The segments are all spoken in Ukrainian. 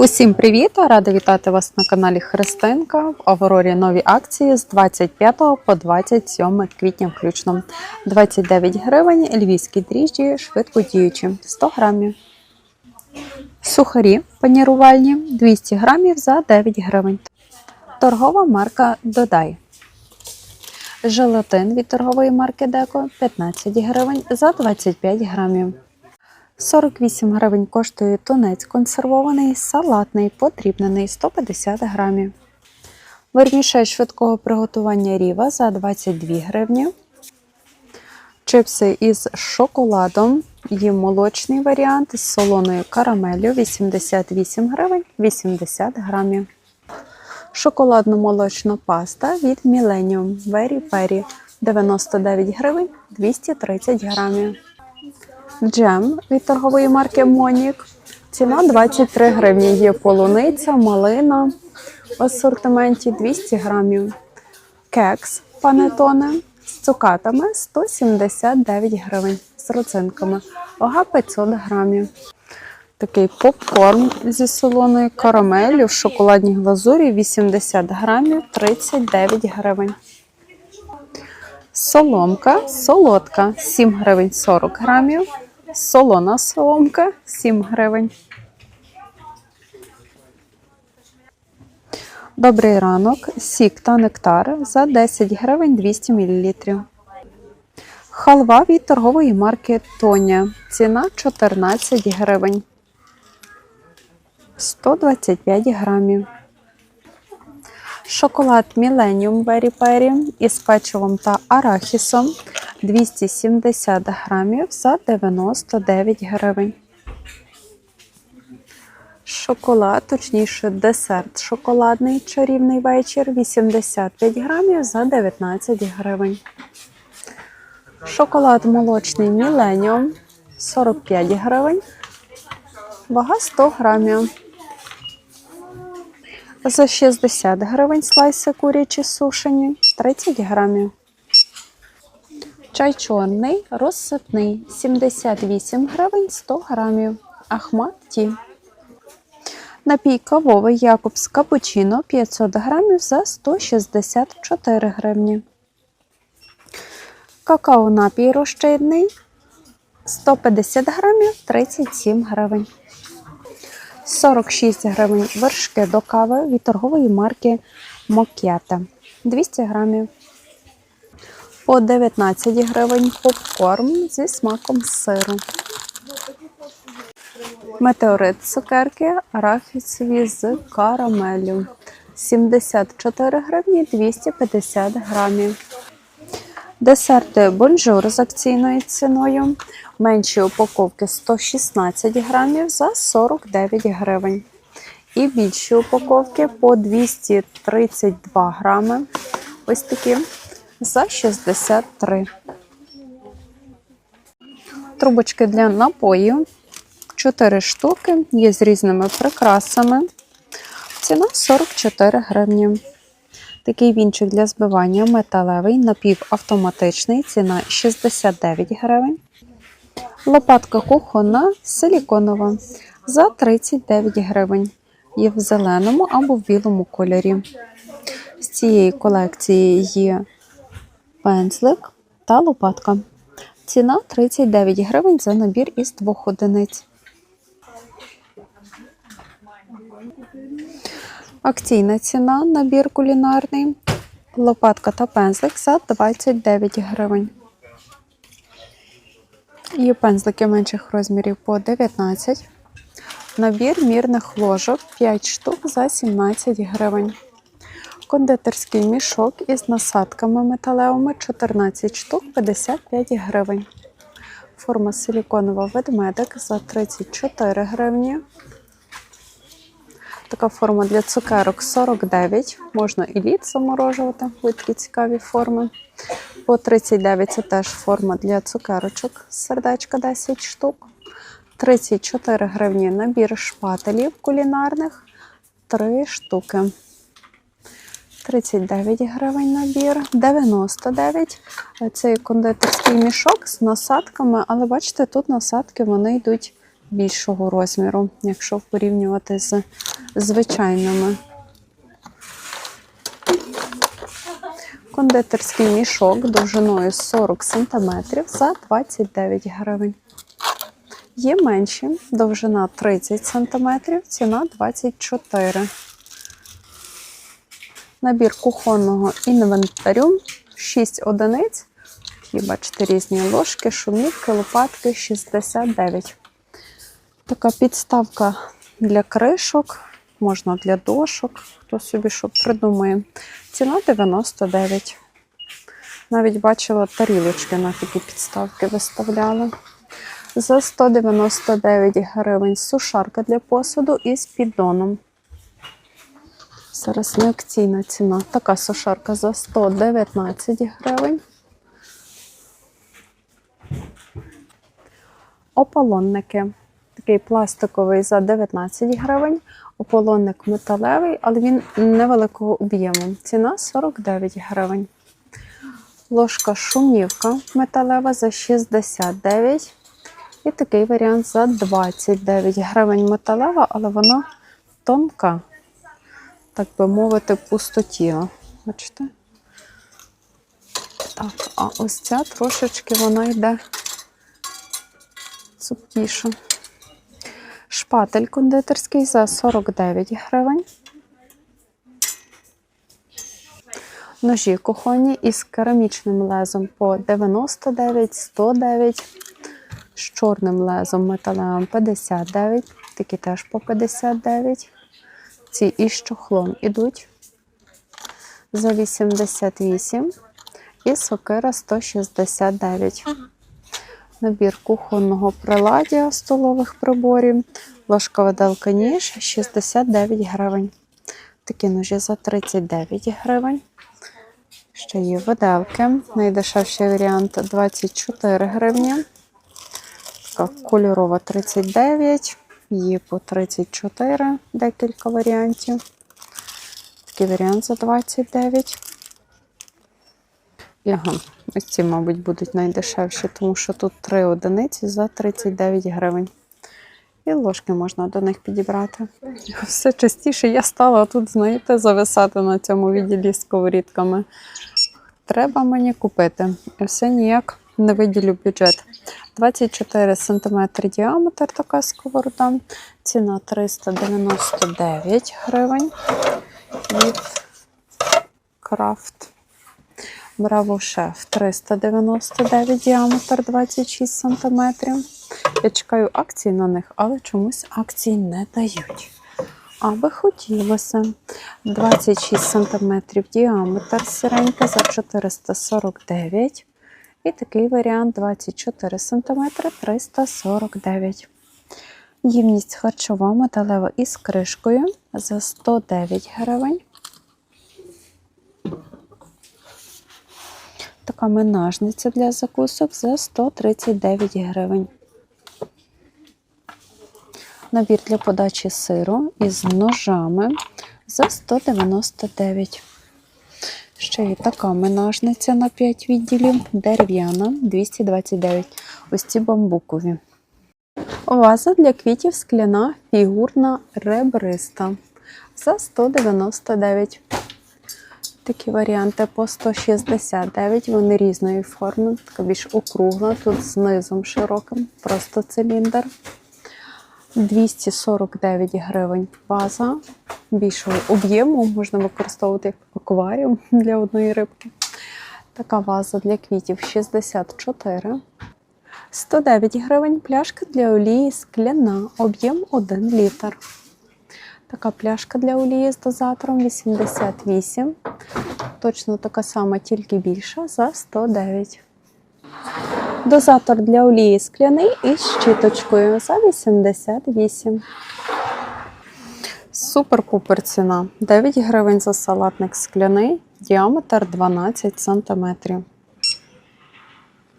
Усім привіт! Рада вітати вас на каналі Христинка. В Аврорі нові акції з 25 по 27 квітня включно. 29 гривень, львівські дріжджі, швидко діючі, 100 грамів. Сухарі панірувальні 200 грамів за 9 гривень. Торгова марка Додай. Желатин від торгової марки Деко 15 гривень за 25 грамів. 48 гривень коштує тунець консервований, салатний, подрібнений 150 грамів. Вермішель швидкого приготування ріва за 22 гривні. Чипси із шоколадом. Є молочний варіант з солоною карамеллю 88 гривень 80 грамів. Шоколадно-молочна паста від Millennium Very Peri 99 гривень 230 грамів. Джем від торгової марки Монік. Ціна 23 гривні. Є полуниця, малина в асортименті 200 грамів. Кекс панетоне з цукатами 179 гривень з родзинками. Вага 500 грамів. Такий попкорн зі солоною карамеллю в шоколадній глазурі 80 грамів 39 гривень. Соломка солодка 7 гривень 40 грамів. Солона соломка 7 гривень. Добрий ранок. Сік та нектар за 10 гривень 200 мл. Халва від торгової марки Тоня. Ціна 14 гривень. 125 грамів. Шоколад Millennium Berry Peri із печивом та арахісом 270 грамів за 99 гривень. Шоколад, точніше, десерт шоколадний чарівний вечір 85 грамів за 19 гривень. Шоколад молочний Millennium 45 гривень. Вага 100 грамів. За 60 гривень слайси курячі сушені 30 грамів. Чай чорний, розсипний 78 гривень 100 грамів. Ахмат ті. Напій кавовий Якобс капучино 500 грамів за 164 гривні. Какао напій розчинний 150 грамів 37 гривень. 46 гривень вершки до кави від торгової марки Мокята 200 грамів. По 19 гривень попкорн зі смаком сиру. Метеорит цукерки арахісові з карамелю. 74 гривні 250 грамів. Десерти бонжур з акційною ціною. Менші упаковки 116 грамів за 49 гривень. І більші упаковки по 232 грами. Ось такі за 63. Трубочки для напоїв. 4 штуки. Є з різними прикрасами. Ціна 44 гривні. Такий вінчик для збивання металевий, напівавтоматичний. Ціна 69 гривень. Лопатка кухонна силіконова за 39 гривень. Є в зеленому або в білому кольорі. З цієї колекції є пензлик та лопатка. Ціна 39 гривень за набір із двох одиниць. Акційна ціна набір кулінарний. Лопатка та пензлик за 29 гривень. Є пензлики менших розмірів по 19. Набір мірних ложок 5 штук за 17 гривень. Кондитерський мішок із насадками металевими 14 штук 55 гривень. Форма силіконова ведмедик за 34 гривні. Така форма для цукерок 49. Можна і лід заморожувати, будуть такі цікаві форми. По 39 це теж форма для цукерочок. Сердечка 10 штук. 34 гривні набір шпателів кулінарних 3 штуки. 39 гривень набір, 99. Цей кондитерський мішок з насадками, але бачите, тут насадки вони йдуть більшого розміру, якщо порівнювати з звичайними. Кондитерський мішок довжиною 40 см за 29 гривень. Є менші, довжина 30 см, ціна 24 Набір кухонного інвентарю 6 одиниць. Такі, бачите, різні ложки, шумівки, лопатки 69. Така підставка для кришок, можна для дошок, хто собі що придумає. Ціна 99. Навіть бачила тарілочки на такі підставки виставляли. За 199 гривень сушарка для посуду із піддоном. Зараз не акційна ціна. Така сушарка за 119 гривень. Ополонники. Такий пластиковий за 19 гривень. Ополонник металевий, але він невеликого об'єму. Ціна 49 гривень. Ложка шумівка металева за 69. І такий варіант за 29 гривень металева, але вона тонка, так би мовити, пустотіла. Бачите? Так, а ось ця трошечки вона йде цупкіша. Шпатель кондитерський за 49 гривень. Ножі кухонні із керамічним лезом по 99, 109, з чорним лезом металевим 59, такі теж по 59. Ці із чохлом ідуть за 88 і сокира 169. Набір кухонного приладдя столових приборів. Ложка виделка ніж 69 гривень. Такі ножі за 39 гривень. Ще є виделки. Найдешевший варіант 24 гривні. Така кольорова 39, є по 34, декілька варіантів. Такий варіант за 29. Ага, ось ці, мабуть, будуть найдешевші, тому що тут 3 одиниці за 39 гривень. І ложки можна до них підібрати. Все частіше я стала тут, знаєте, зависати на цьому відділі з сковорідками. Треба мені купити. І все ніяк не виділю бюджет. 24 см діаметр така сковорода. Ціна 399 гривень від Крафт. Браво Шеф 399 діаметр 26 см. Я чекаю акції на них, але чомусь акції не дають. Аби хотілося. 26 см діаметр сіренька за 449 І такий варіант 24 см 349 Ємність харчова металева із кришкою за 109 гривень. Така менажниця для закусок за 139 гривень. Набір для подачі сиру із ножами за 199. Ще є така менажниця на 5 відділів, дерев'яна 229. Ось ці бамбукові. Ваза для квітів скляна фігурна ребриста за 199. Такі варіанти по 169, вони різної форми, така більш округла, тут з широким, просто циліндр. 249 гривень ваза більшого об'єму, можна використовувати як акваріум для одної рибки. Така ваза для квітів 64. 109 гривень пляшка для олії скляна, об'єм 1 літр. Така пляшка для олії з дозатором 88. Точно така сама, тільки більша за 109. Дозатор для олії скляний із щіточкою за 88. Супер-пупер ціна. 9 гривень за салатник скляний, діаметр 12 см.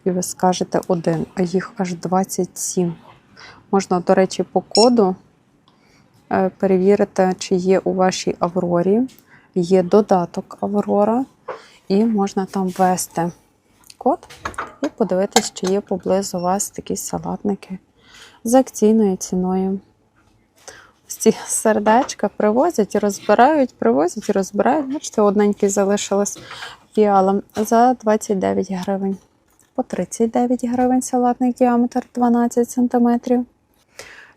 І ви скажете один, а їх аж 27. Можна, до речі, по коду перевірити, чи є у вашій Аврорі. Є додаток Аврора, і можна там ввести код і подивитись, чи є поблизу вас такі салатники з акційною ціною. Ці сердечка привозять розбирають, привозять розбирають. Бачите, одненький залишилось фіалом за 29 гривень. По 39 гривень салатний діаметр 12 см.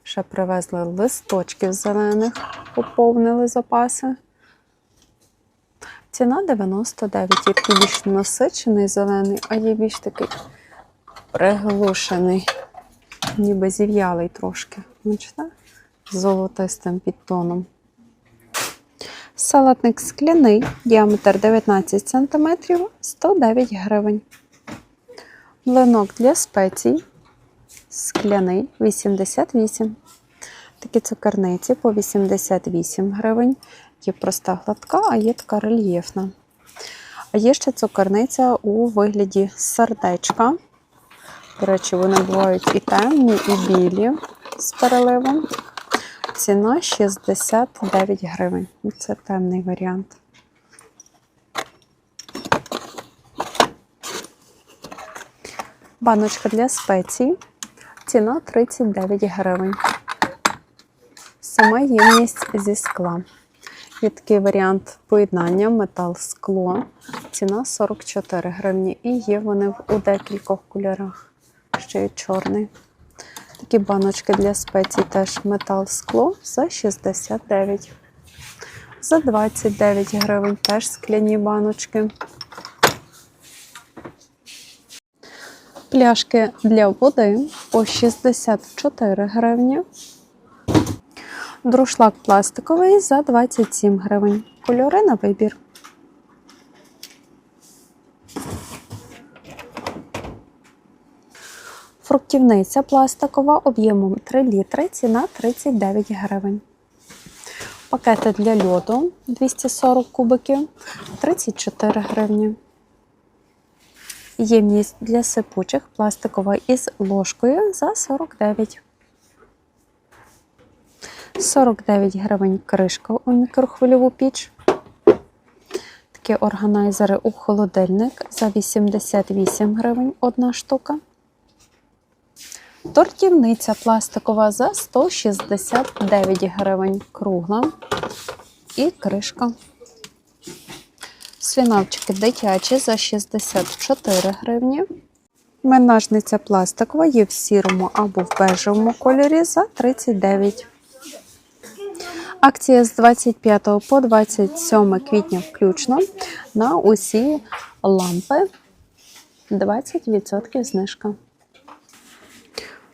Ще привезли листочків зелених, поповнили запаси. Ціна 99. Є такий більш насичений зелений, а є більш такий приглушений, ніби зів'ялий трошки. Бачите? З золотистим підтоном. Салатник скляний, діаметр 19 см, 109 гривень. Млинок для спецій, скляний 88. Такі цукерниці по 88 гривень. Є проста гладка, а є така рельєфна. А є ще цукерниця у вигляді сердечка. До речі, вони бувають і темні, і білі з переливом. Ціна 69 гривень. Це темний варіант. Баночка для спецій. Ціна 39 гривень. Сама ємність зі скла. Є такий варіант поєднання метал-скло. Ціна 44 гривні. І є вони у декількох кольорах. Ще й чорний. Такі баночки для спецій теж метал-скло за 69. За 29 гривень теж скляні баночки. Пляшки для води по 64 гривні. Друшлак пластиковий за 27 гривень. Кольори на вибір. Фруктівниця пластикова об'ємом 3 літри, ціна 39 гривень. Пакети для льоду 240 кубиків 34 гривні. Ємність для сипучих пластикова із ложкою за 49. 49 гривень кришка у мікрохвильову піч. Такі органайзери у холодильник за 88 гривень одна штука. Тортівниця пластикова за 169 гривень кругла і кришка. Свинавчики дитячі за 64 гривні. Менажниця пластикова є в сірому або в бежевому кольорі за 39. Акція з 25 по 27 квітня включно на усі лампи 20% знижка.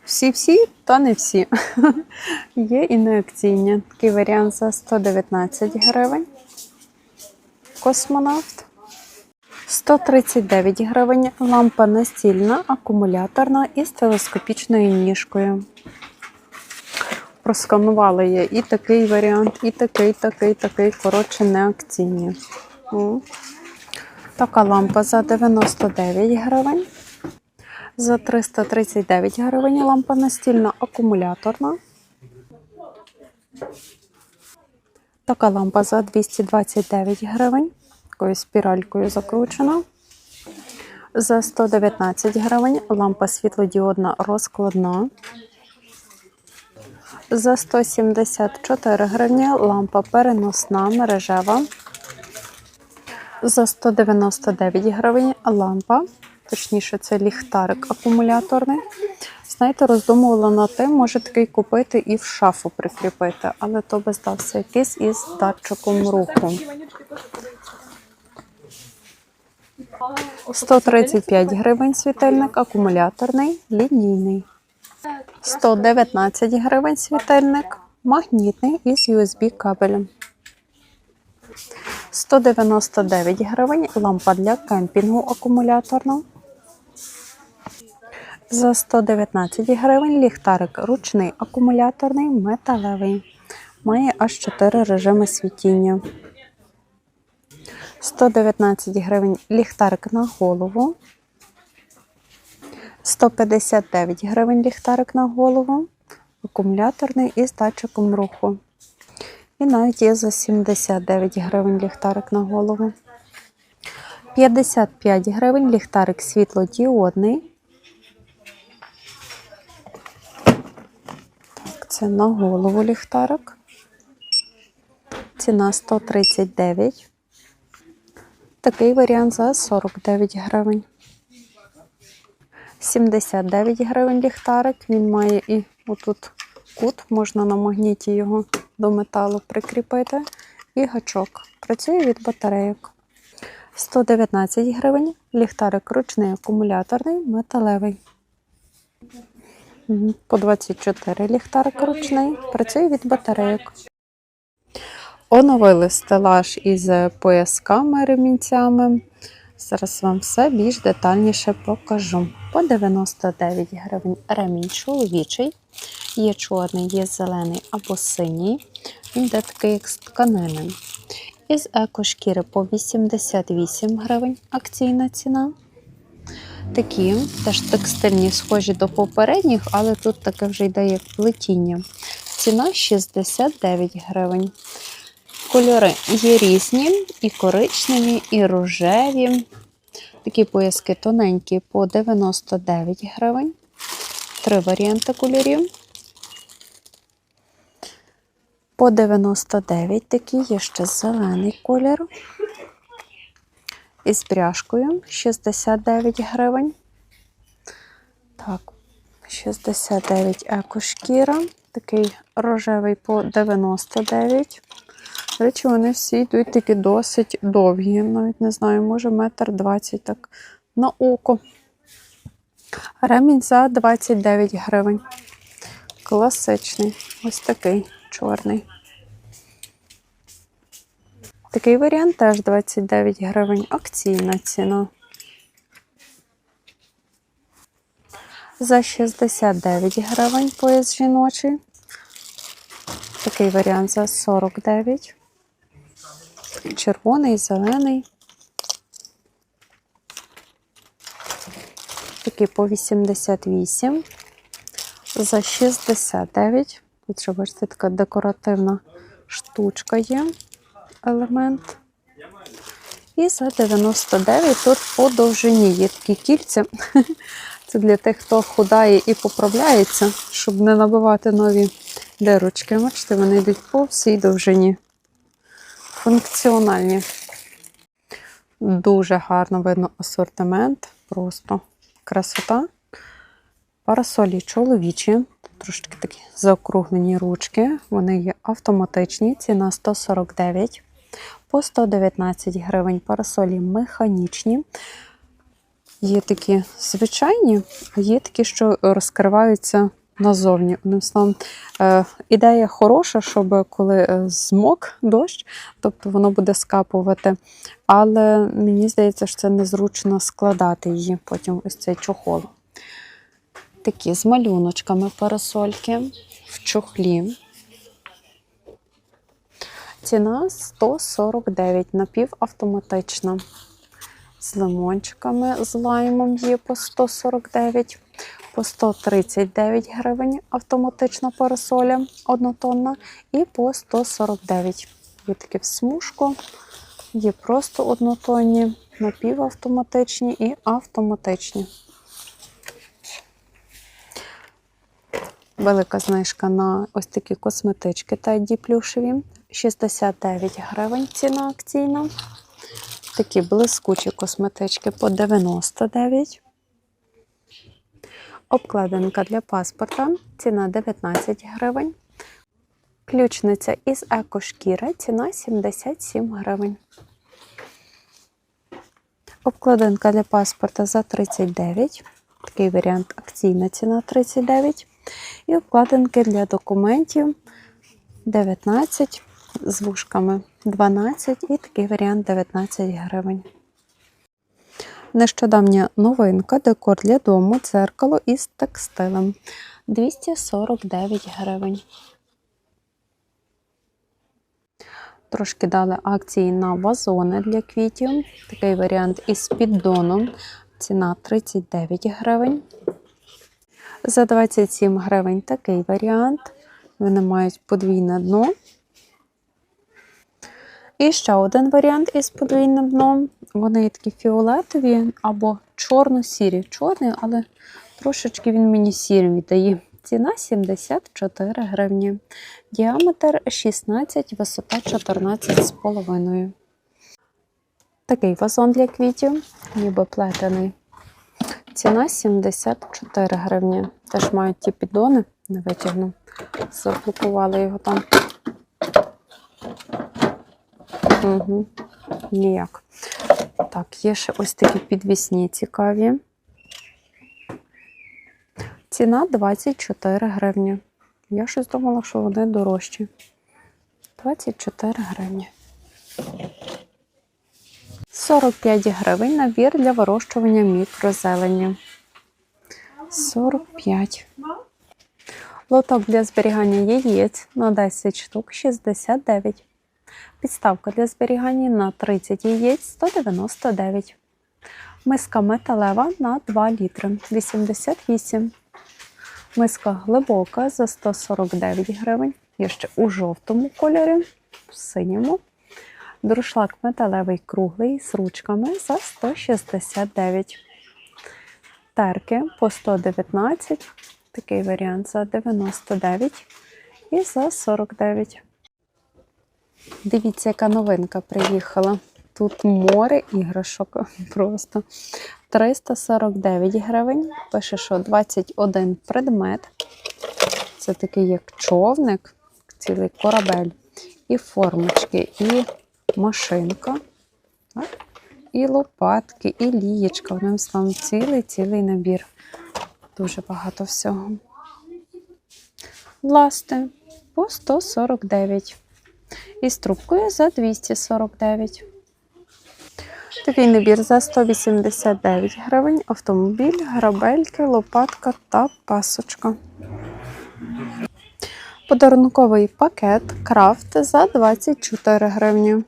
Всі-всі, та не всі. Є і не акційні. Такий варіант за 119 гривень. Космонавт. 139 гривень. Лампа настільна, акумуляторна із телескопічною ніжкою. Просканували я і такий варіант, і такий, такий, такий. Коротше, не акційні. Така лампа за 99 гривень. За 339 гривень лампа настільна акумуляторна. Така лампа за 229 гривень. Такою спіралькою закручена. За 119 гривень лампа світлодіодна розкладна. За 174 гривні лампа переносна мережева. За 199 гривень лампа, точніше, це ліхтарик акумуляторний. Знаєте, роздумувала над тим, може такий купити і в шафу прикріпити, але то би здався якийсь із датчиком руху. 135 гривень світильник, акумуляторний, лінійний. 119 гривень світильник, магнітний із USB кабелем. 199 гривень лампа для кемпінгу акумуляторна. За 119 гривень ліхтарик ручний акумуляторний металевий. Має аж 4 режими світіння. 119 гривень ліхтарик на голову. 159 гривень ліхтарик на голову. Акумуляторний із датчиком руху. І навіть є за 79 гривень ліхтарик на голову. 55 гривень ліхтарик світлодіодний. Це на голову ліхтарик. Ціна 139. Такий варіант за 49 гривень. 79 гривень ліхтарик. Він має і отут кут, можна на магніті його до металу прикріпити. І гачок. Працює від батарейок. 119 гривень. Ліхтарик ручний акумуляторний, металевий. По 24 ліхтарик ручний. Працює від батарейок. Оновили стелаж із поясками ремінцями. Зараз вам все більш детальніше покажу. По 99 гривень ремінь чоловічий. Є чорний, є зелений або синій. Він йде такий, як з тканини. Із екошкіри по 88 гривень акційна ціна. Такі теж текстильні, схожі до попередніх, але тут таке вже йде як плетіння. Ціна 69 гривень. Кольори є різні, і коричневі, і рожеві. Такі пояски тоненькі по 99 гривень. Три варіанти кольорів. По 99 такі є ще зелений колір. Із пряжкою 69 гривень. Так, 69 екошкіра. Такий рожевий по 99. До речі, вони всі йдуть такі досить довгі. Навіть не знаю, може метр 20 так на око. Ремінь за 29 гривень. Класичний. Ось такий чорний. Такий варіант теж 29 гривень. Акційна ціна. За 69 гривень пояс жіночий. Такий варіант за 49. Червоний, зелений. Такий по 88. За 69. Тут бачите, така декоративна штучка є. Елемент. І за 99 тут по довжині є такі кільця. Це для тих, хто худає і поправляється, щоб не набивати нові дирочки. Бачите, вони йдуть по всій довжині. Функціональні. Дуже гарно видно асортимент. Просто красота. Парасолі чоловічі. Трошки такі заокруглені ручки. Вони є автоматичні. Ціна 149. По 119 гривень парасолі механічні. Є такі звичайні, а є такі, що розкриваються назовні. Одним словом, е, ідея хороша, щоб коли е, змок дощ, тобто воно буде скапувати. Але мені здається, що це незручно складати її потім ось цей чохол. Такі з малюночками парасольки в чохлі. Ціна 149 напівавтоматична. З лимончиками, з лаймом є по 149, по 139 гривень автоматична парасоля однотонна, і по 149. Є такі в смужку, є просто однотонні, напівавтоматичні і автоматичні. Велика знижка на ось такі косметички Теді плюшеві. 69 гривень ціна акційна. Такі блискучі косметички по 99. Обкладинка для паспорта. Ціна 19 гривень. Ключниця із екошкіри. Ціна 77 гривень. Обкладинка для паспорта за 39. Такий варіант акційна ціна 39. І обкладинки для документів 19 з вушками 12 і такий варіант 19 гривень. Нещодавня новинка, декор для дому, дзеркало із текстилем 249 гривень. Трошки дали акції на вазони для квітів. Такий варіант із піддоном. Ціна 39 гривень. За 27 гривень такий варіант. Вони мають подвійне дно. І ще один варіант із подвійним дном. Вони такі фіолетові або чорно-сірі. Чорний, але трошечки він мені сірим віддає. Ціна 74 гривні. Діаметр 16, висота 14,5. Такий вазон для квітів, ніби плетений. Ціна 74 гривні. Теж мають ті піддони, не витягну. Заблокували його там. Угу. Ніяк. Так, є ще ось такі підвісні цікаві. Ціна 24 гривні. Я щось думала, що вони дорожчі. 24 гривні. 45 гривень набір для вирощування мікрозелені. 45. Лоток для зберігання яєць на 10 штук 69. Підставка для зберігання на 30 яєць 199. Миска металева на 2 літри 88. Миска глибока за 149 гривень. Є ще у жовтому кольорі, в синьому. Друшлак металевий круглий з ручками за 169. Терки по 119. Такий варіант за 99 і за 49. Дивіться, яка новинка приїхала. Тут море іграшок просто. 349 гривень. Пише, що 21 предмет. Це такий як човник, цілий корабель, і формочки, і машинка, і лопатки, і лієчка. Одним словом, цілий-цілий набір. Дуже багато всього. Ласти по 149. І з трубкою за 249. Такий набір за 189 гривень. Автомобіль, грабельки, лопатка та пасочка. Подарунковий пакет крафт за 24 гривні.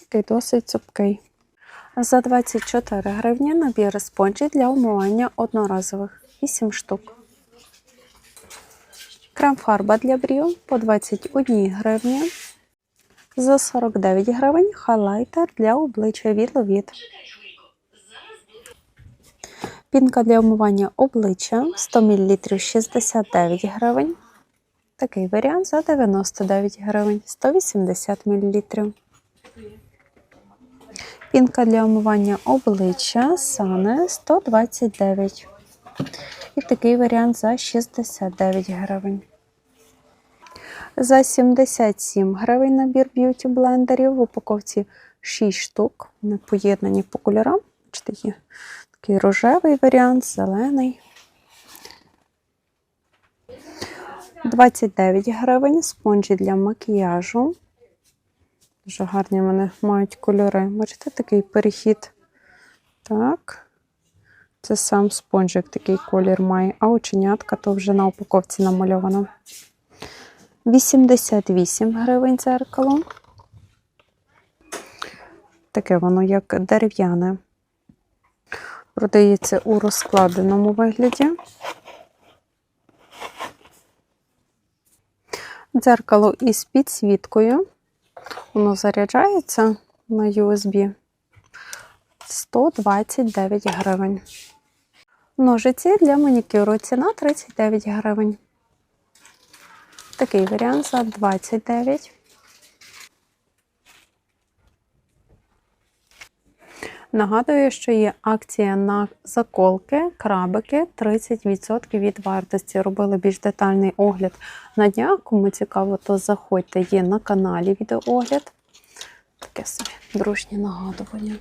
Такий досить цупкий. За 24 гривні набір спонжі для умивання одноразових 8 штук. Крем-фарба для брів по 21 гривні. За 49 гривень хайлайтер для обличчя від Ловіт. Пінка для умивання обличчя 100 мл 69 гривень. Такий варіант за 99 гривень 180 мл. Пінка для умивання обличчя Сане 129. І такий варіант за 69 гривень. За 77 гривень набір б'юті блендерів в упаковці 6 штук. Вони поєднані по кольорам. Є такий рожевий варіант, зелений. 29 гривень спонжі для макіяжу. Дуже гарні вони мають кольори. Бачите, такий перехід. Так. Це сам спонжик такий колір має, а оченятка то вже на упаковці намальовано. 88 гривень дзеркало. Таке воно як дерев'яне. Продається у розкладеному вигляді. Дзеркало із підсвіткою. Воно заряджається на USB 129 гривень. Ножиці для манікюру ціна 39 гривень. Такий варіант за 29. Нагадую, що є акція на заколки, крабики 30% від вартості. Робили більш детальний огляд на днях. Кому цікаво, то заходьте, є на каналі відеоогляд. Таке собі дружнє нагадування.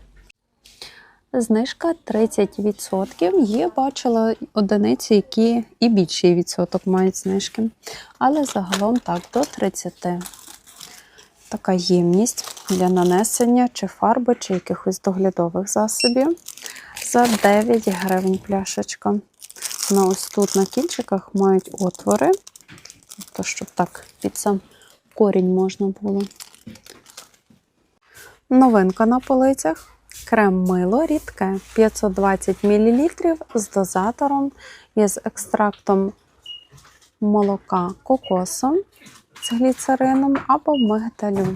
Знижка 30%. Є, бачила одиниці, які і більший відсоток мають знижки. Але загалом так, до 30. Така ємність для нанесення чи фарби, чи якихось доглядових засобів. За 9 гривень пляшечка. Вона ось тут на кінчиках мають отвори, тобто, щоб так під сам корінь можна було. Новинка на полицях. Крем мило рідке 520 мл з дозатором і з екстрактом молока кокосом з гліцерином або мигдалю.